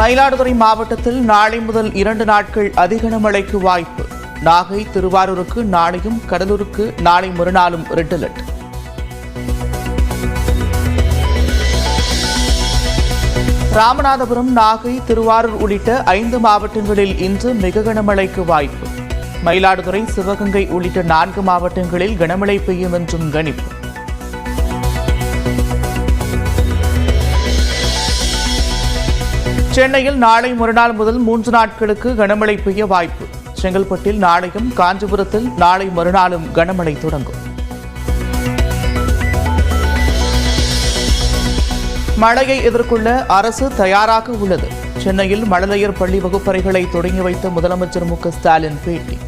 மயிலாடுதுறை மாவட்டத்தில் நாளை முதல் இரண்டு நாட்கள் அதிக மழைக்கு வாய்ப்பு. நாகை திருவாரூருக்கு நாளையும் கடலூருக்கு நாளை மறுநாளும் ரெட் அலர்ட். ராமநாதபுரம் நாகை திருவாரூர் உள்ளிட்ட ஐந்து மாவட்டங்களில் இன்று மிக கனமழைக்கு வாய்ப்பு. மயிலாடுதுறை சிவகங்கை உள்ளிட்ட நான்கு மாவட்டங்களில் கனமழை பெய்யும் என்றும் கணிப்பு. சென்னையில் நாளை மறுநாள் முதல் மூன்று நாட்களுக்கு கனமழை பெய்ய வாய்ப்பு. செங்கல்பட்டில் நாளையும் காஞ்சிபுரத்தில் நாளை மறுநாளும் கனமழை தொடங்கும். மழையை எதிர்கொள்ள அரசு தயாராக உள்ளது. சென்னையில் மழலையர் பள்ளி வகுப்பறைகளை தொடங்கி வைத்த முதலமைச்சர் மு க ஸ்டாலின் பேட்டி.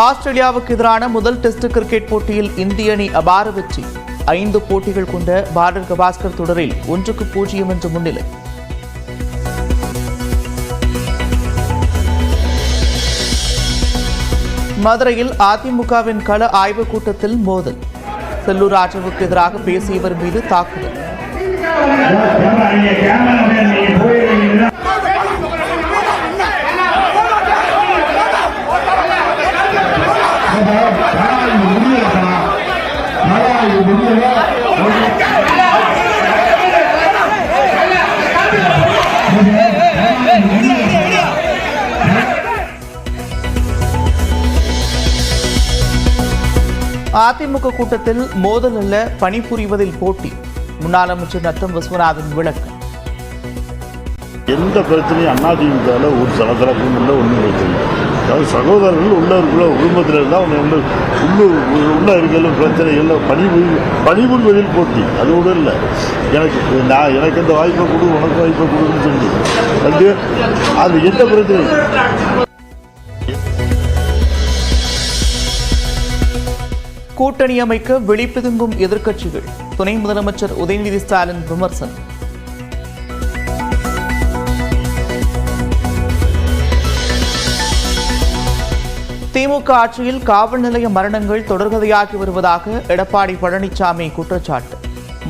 ஆஸ்திரேலியாவுக்கு எதிரான முதல் டெஸ்ட் கிரிக்கெட் போட்டியில் இந்திய அணி அபார வெற்றி. ஐந்து போட்டிகள் கொண்ட பாரத் கவாஸ்கர் தொடரில் ஒன்றுக்கு பூஜ்ஜியம் என்ற முன்னிலை. மதுரையில் அதிமுகவின் கள ஆய்வுக் கூட்டத்தில் மோதல். செல்லூர் ராஜுவுக்கு எதிராக பேசியவர் மீது தாக்குதல். அதிமுக கூட்டத்தில் மோதல் அல்ல பணிபுரிவதில் போட்டி. முன்னாள் அமைச்சர் நத்தம் விஸ்வநாதன் விளக்கம் எந்த பிரச்சனையும் அதிமுகவில் ஒரு சலசலப்பும் இல்லை ஒன்றும் பிரச்சனை இல்லை. அதாவது சகோதரர்கள் உள்ள இருக்கிற குடும்பத்தில் தான் அவங்க உள்ளூர் உள்ள இருக்கிற பிரச்சனை இல்லை. பணிபுரி வெளியில் போட்டி. அது கூட இல்லை. எனக்கு நான் எனக்கு இந்த வாய்ப்பை கொடு உனக்கு வாய்ப்பை கொடுன்னு சொல்லி. வந்து அது எந்த பிரச்சனை கூட்டணி அமைக்க விழிப்புதுங்கும் எதிர்க்கட்சிகள். துணை முதலமைச்சர் உதயநிதி ஸ்டாலின் விமர்சனம். திமுக ஆட்சியில் காவல் நிலைய மரணங்கள் தொடர்கதையாகி வருவதாக எடப்பாடி பழனிசாமி குற்றச்சாட்டு.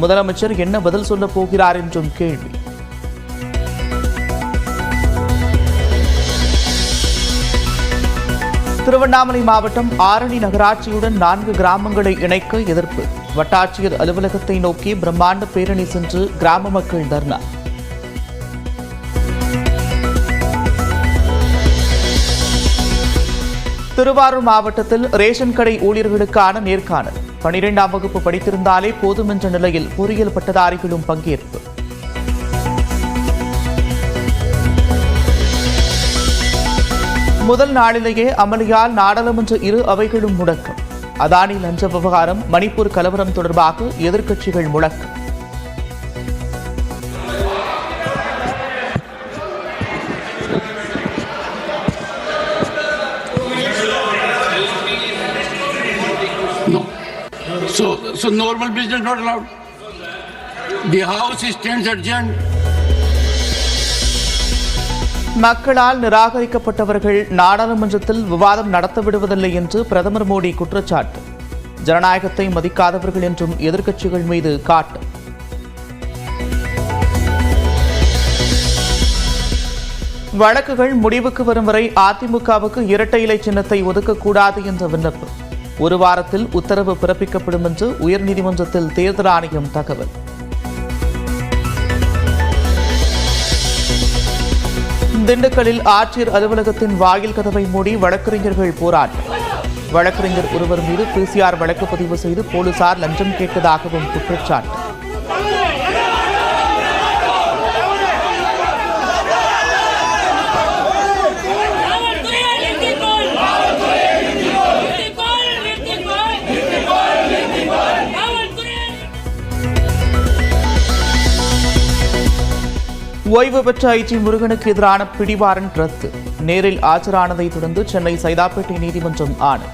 முதலமைச்சர் என்ன பதில் சொல்லப் போகிறார் என்றும் கேள்வி. திருவண்ணாமலை மாவட்டம் ஆரணி நகராட்சியுடன் நான்கு கிராமங்களை இணைக்க எதிர்ப்பு. வட்டாட்சியர் அலுவலகத்தை நோக்கி பிரம்மாண்ட பேரணி சென்று கிராம மக்கள் தர்ணா. திருவாரூர் மாவட்டத்தில் ரேஷன் கடை ஊழியர்களுக்கான நேர்காணல். பனிரெண்டாம் வகுப்பு படித்திருந்தாலே போதும் என்ற நிலையில் பொறியியல் பட்டதாரிகளும் பங்கேற்பு. முதல் நாளிலேயே அமளியால் நாடாளுமன்ற இரு அவைகளும் முடக்கம். அதானி லஞ்ச விவகாரம் மணிப்பூர் கலவரம் தொடர்பாக எதிர்க்கட்சிகள் முழக்கம். So, normal business not allowed. The house stands adjourned. மக்களால் நிராகரிக்கப்பட்டவர்கள் நாடாளுமன்றத்தில் விவாதம் நடத்த விடுவதில்லை என்று பிரதமர் மோடி குற்றச்சாட்டு ஜனநாயகத்தை மதிக்காதவர்கள் என்றும் எதிர்க்கட்சிகள் மீது காட்டு வழக்குகள் முடிவுக்கு வரும் வரை அதிமுகவுக்கு இரட்டை இலை சின்னத்தை ஒதுக்கக்கூடாது என்ற விண்ணப்பம் ஒரு வாரத்தில் உத்தரவு பிறப்பிக்கப்படும் என்று உயர்நீதிமன்றத்தில் தேர்தல் ஆணையம் தகவல். திண்டுக்கல்லில் ஆட்சியர் அலுவலகத்தின் வாயில் கதவை மூடி வழக்கறிஞர்கள் போராட்டம். வழக்கறிஞர் ஒருவர் மீது பிசிஆர் வழக்கு பதிவு செய்து போலீசார் லஞ்சம் கேட்டதாகவும் குற்றச்சாட்டு. ஓய்வு பெற்ற ஐஜி முருகனுக்கு எதிரான பிடிவாரண்ட் ரத்து. நேரில் ஆஜரானதை தொடர்ந்து சென்னை சைதாப்பேட்டை நீதிமன்றம் ஆணை.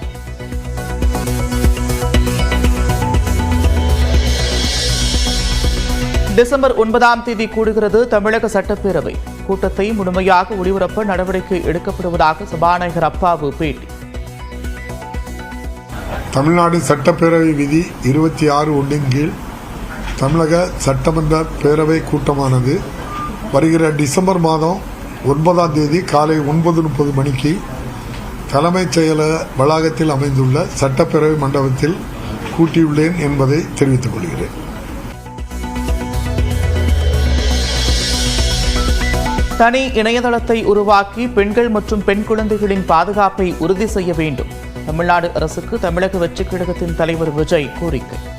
டிசம்பர் ஒன்பதாம் தேதி கூடுகிறது தமிழக சட்டப்பேரவை. கூட்டத்தை முழுமையாக ஒளிபரப்ப நடவடிக்கை எடுக்கப்படுவதாக சபாநாயகர் அப்பாவு பேட்டி. தமிழ்நாடு சட்டப்பேரவை விதி இருபத்தி ஆறு ஒன்றின் கீழ் தமிழக சட்டமன்ற பேரவை கூட்டமானது வருகிற டிசம்பர் மாதம் ஒன்பதாம் தேதி காலை ஒன்பது முப்பது மணிக்கு தலைமைச் செயலக வளாகத்தில் அமைந்துள்ள சட்டப்பேரவை மண்டபத்தில் கூட்டியுள்ளேன் என்பதை தெரிவித்துக் கொள்கிறேன். தனி இணையதளத்தை உருவாக்கி பெண்கள் மற்றும் பெண் குழந்தைகளின் பாதுகாப்பை உறுதி செய்ய வேண்டும். தமிழ்நாடு அரசுக்கு தமிழக வெற்றிக் கழகத்தின் தலைவர் விஜய் கோரிக்கை.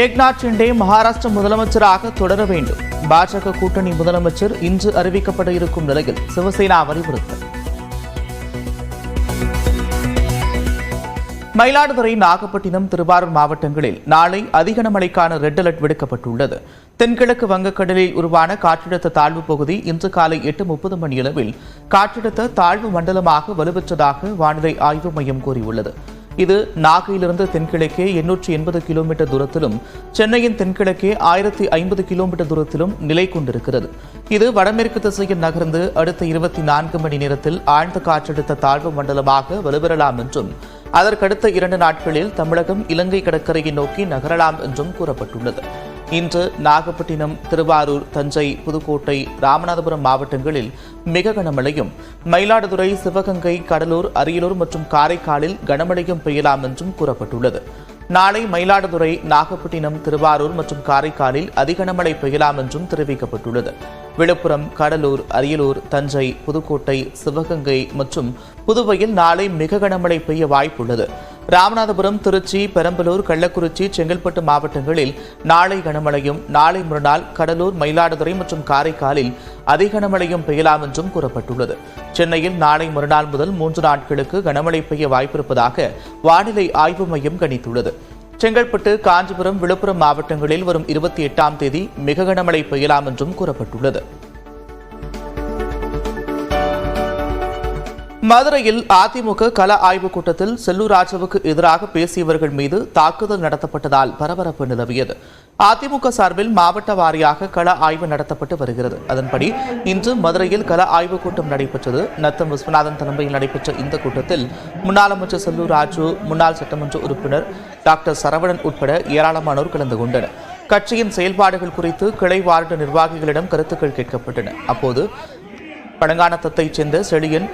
ஏக்நாத் ஷிண்டே மகாராஷ்டிர முதலமைச்சராக தொடர வேண்டும். பாஜக கூட்டணி முதலமைச்சர் இன்று அறிவிக்கப்பட இருக்கும் நிலையில் சிவசேனா வலியுறுத்தல் மயிலாடுதுறை நாகப்பட்டினம் திருவாரூர் மாவட்டங்களில் நாளை அதிக மழைக்கான ரெட் அலர்ட் விடுக்கப்பட்டுள்ளது. தென்கிழக்கு வங்கக்கடலில் உருவான காற்றழுத்த தாழ்வு பகுதி இன்று காலை எட்டு முப்பது மணியளவில் காற்றழுத்த தாழ்வு மண்டலமாக வலுப்பெற்றதாக வானிலை ஆய்வு மையம் கூறியுள்ளது. இது நாகையிலிருந்து தென்கிழக்கே எண்ணூற்றி எண்பது கிலோமீட்டர் தூரத்திலும் சென்னையின் தென்கிழக்கே ஆயிரத்தி ஐம்பது கிலோமீட்டர் தூரத்திலும் நிலை கொண்டிருக்கிறது. இது வடமேற்கு திசையில் நகர்ந்து அடுத்த இருபத்தி நான்கு மணி நேரத்தில் ஆழ்ந்த காற்றழுத்த தாழ்வு மண்டலமாக வலுப்பெறலாம் என்றும் அதற்கடுத்த இரண்டு நாட்களில் தமிழகம் இலங்கை கடற்கரையை நோக்கி நகரலாம் என்றும் கூறப்பட்டுள்ளது. இன்று நாகப்பட்டினம் திருவாரூர் தஞ்சை புதுக்கோட்டை ராமநாதபுரம் மாவட்டங்களில் மிக கனமழையும் மயிலாடுதுறை சிவகங்கை கடலூர் அரியலூர் மற்றும் காரைக்காலில் கனமழையும் பெய்யலாம் என்றும் கூறப்பட்டுள்ளது. நாளை மயிலாடுதுறை நாகப்பட்டினம் திருவாரூர் மற்றும் காரைக்காலில் அதிக கனமழை பெய்யலாம் என்றும் தெரிவிக்கப்பட்டுள்ளது. விழுப்புரம் கடலூர் அரியலூர் தஞ்சை புதுக்கோட்டை சிவகங்கை மற்றும் புதுவையில் நாளை மிக கனமழை பெய்ய வாய்ப்புள்ளது. ராமநாதபுரம் திருச்சி பெரம்பலூர் கள்ளக்குறிச்சி செங்கல்பட்டு மாவட்டங்களில் நாளை கனமழையும் நாளை மறுநாள் கடலூர் மயிலாடுதுறை மற்றும் காரைக்காலில் அதிக கனமழையும் பெய்யலாம் என்றும் கூறப்பட்டுள்ளது. சென்னையில் நாளை மறுநாள் முதல் மூன்று நாட்களுக்கு கனமழை பெய்ய வாய்ப்பிருப்பதாக வானிலை ஆய்வு மையம் கணித்துள்ளது. செங்கல்பட்டு காஞ்சிபுரம் விழுப்புரம் மாவட்டங்களில் வரும் இருபத்தி எட்டாம் தேதி மிக கனமழை பெய்யலாம் என்றும் கூறப்பட்டுள்ளது. மதுரையில் அதிமுக கல ஆய்வுக் கூட்டத்தில் செல்லூர் ராஜுவுக்கு எதிராக பேசியவர்கள் மீது தாக்குதல் நடத்தப்பட்டதால் பரபரப்பு நிலவியது. அதிமுக சார்பில் மாவட்ட வாரியாக கள ஆய்வு நடத்தப்பட்டு வருகிறது. அதன்படி இன்று மதுரையில் கள ஆய்வுக் கூட்டம் நடைபெற்றது. நத்தம் விஸ்வநாதன் தலைமையில் நடைபெற்ற இந்த கூட்டத்தில் முன்னாள் அமைச்சர் செல்லூர் ராஜு முன்னாள் சட்டமன்ற உறுப்பினர் டாக்டர் சரவணன் உட்பட ஏராளமானோர் கலந்து கொண்டனர். கட்சியின் செயல்பாடுகள் குறித்து கிளை வார்டு நிர்வாகிகளிடம் கருத்துக்கள் கேட்கப்பட்டன. அப்போது பழங்கானத்தத்தைச் சேர்ந்த செழியன்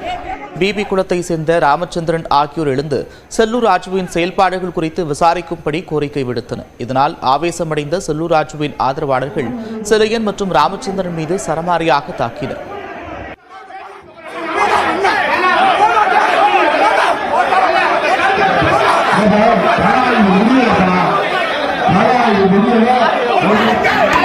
பிபி குளத்தை சேர்ந்த ராமச்சந்திரன் ஆகியோர் எழுந்து செல்லூர் ராஜுவின் செயல்பாடுகள் குறித்து விசாரிக்கும்படி கோரிக்கை விடுத்தனர். இதனால் ஆவேசமடைந்த செல்லூர் ராஜுவின் ஆதரவாளர்கள் செழியன் மற்றும் ராமச்சந்திரன் மீது சரமாரியாக தாக்கினர். பரவாயில்ல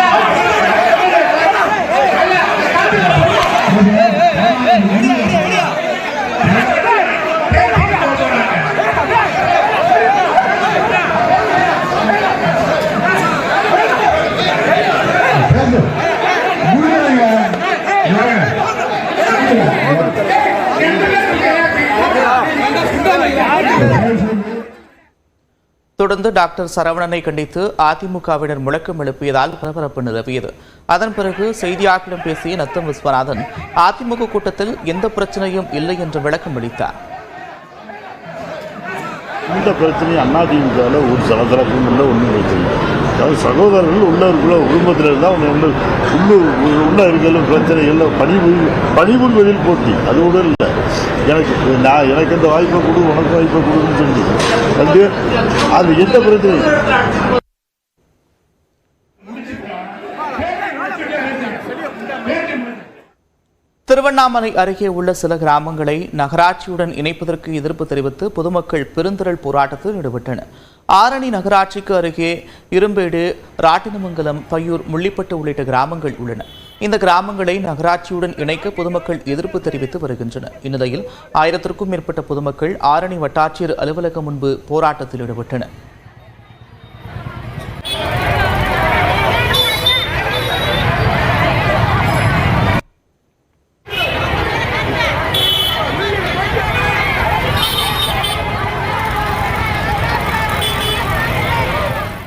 தொடர்ந்து டாக்டர் சரவணனை கண்டித்து அதிமுகவினர் முழக்கம் எழுப்பியதால் பரபரப்பு நிலவியது. அதன் பிறகு செய்தியாளர்களிடம் பேசிய நத்தம் விஸ்வநாதன் அதிமுக கூட்டத்தில் எந்த பிரச்சனையும் இல்லை என்று விளக்கம் அளித்தார். இந்த பிரச்சனை அதிமுகவில் ஒரு சலசலப்பும் இல்லை ஒன்றும் பிரச்சனை அதாவது சகோதரர்கள் உள்ள இருக்கிற குடும்பத்தில் இருந்தால் அவங்க உள்ள உள்ளூர் உள்ள இருக்கிற பிரச்சனை இல்லை பணி பணிபுரிவதில் போட்டி. அது கூட இல்லை. எனக்கு நான் எனக்கு இந்த வாய்ப்பை கொடு உனக்கு வாய்ப்பை கொடுன்னு சொல்லி. வந்து அது எந்த பிரச்சனை திருவண்ணாமலை அருகே உள்ள சில கிராமங்களை நகராட்சியுடன் இணைப்பதற்கு எதிர்ப்பு தெரிவித்து பொதுமக்கள் பெருந்திரள் போராட்டத்தில் ஈடுபட்டனர். ஆரணி நகராட்சிக்கு அருகே இரும்பேடு ராட்டினமங்கலம் பையூர் முள்ளிப்பட்டு உள்ளிட்ட கிராமங்கள் உள்ளன. இந்த கிராமங்களை நகராட்சியுடன் இணைக்க பொதுமக்கள் எதிர்ப்பு தெரிவித்து வருகின்றனர். இந்நிலையில் ஆயிரத்திற்கும் மேற்பட்ட பொதுமக்கள் ஆரணி வட்டாட்சியர் அலுவலகம் முன்பு போராட்டத்தில் ஈடுபட்டனர்.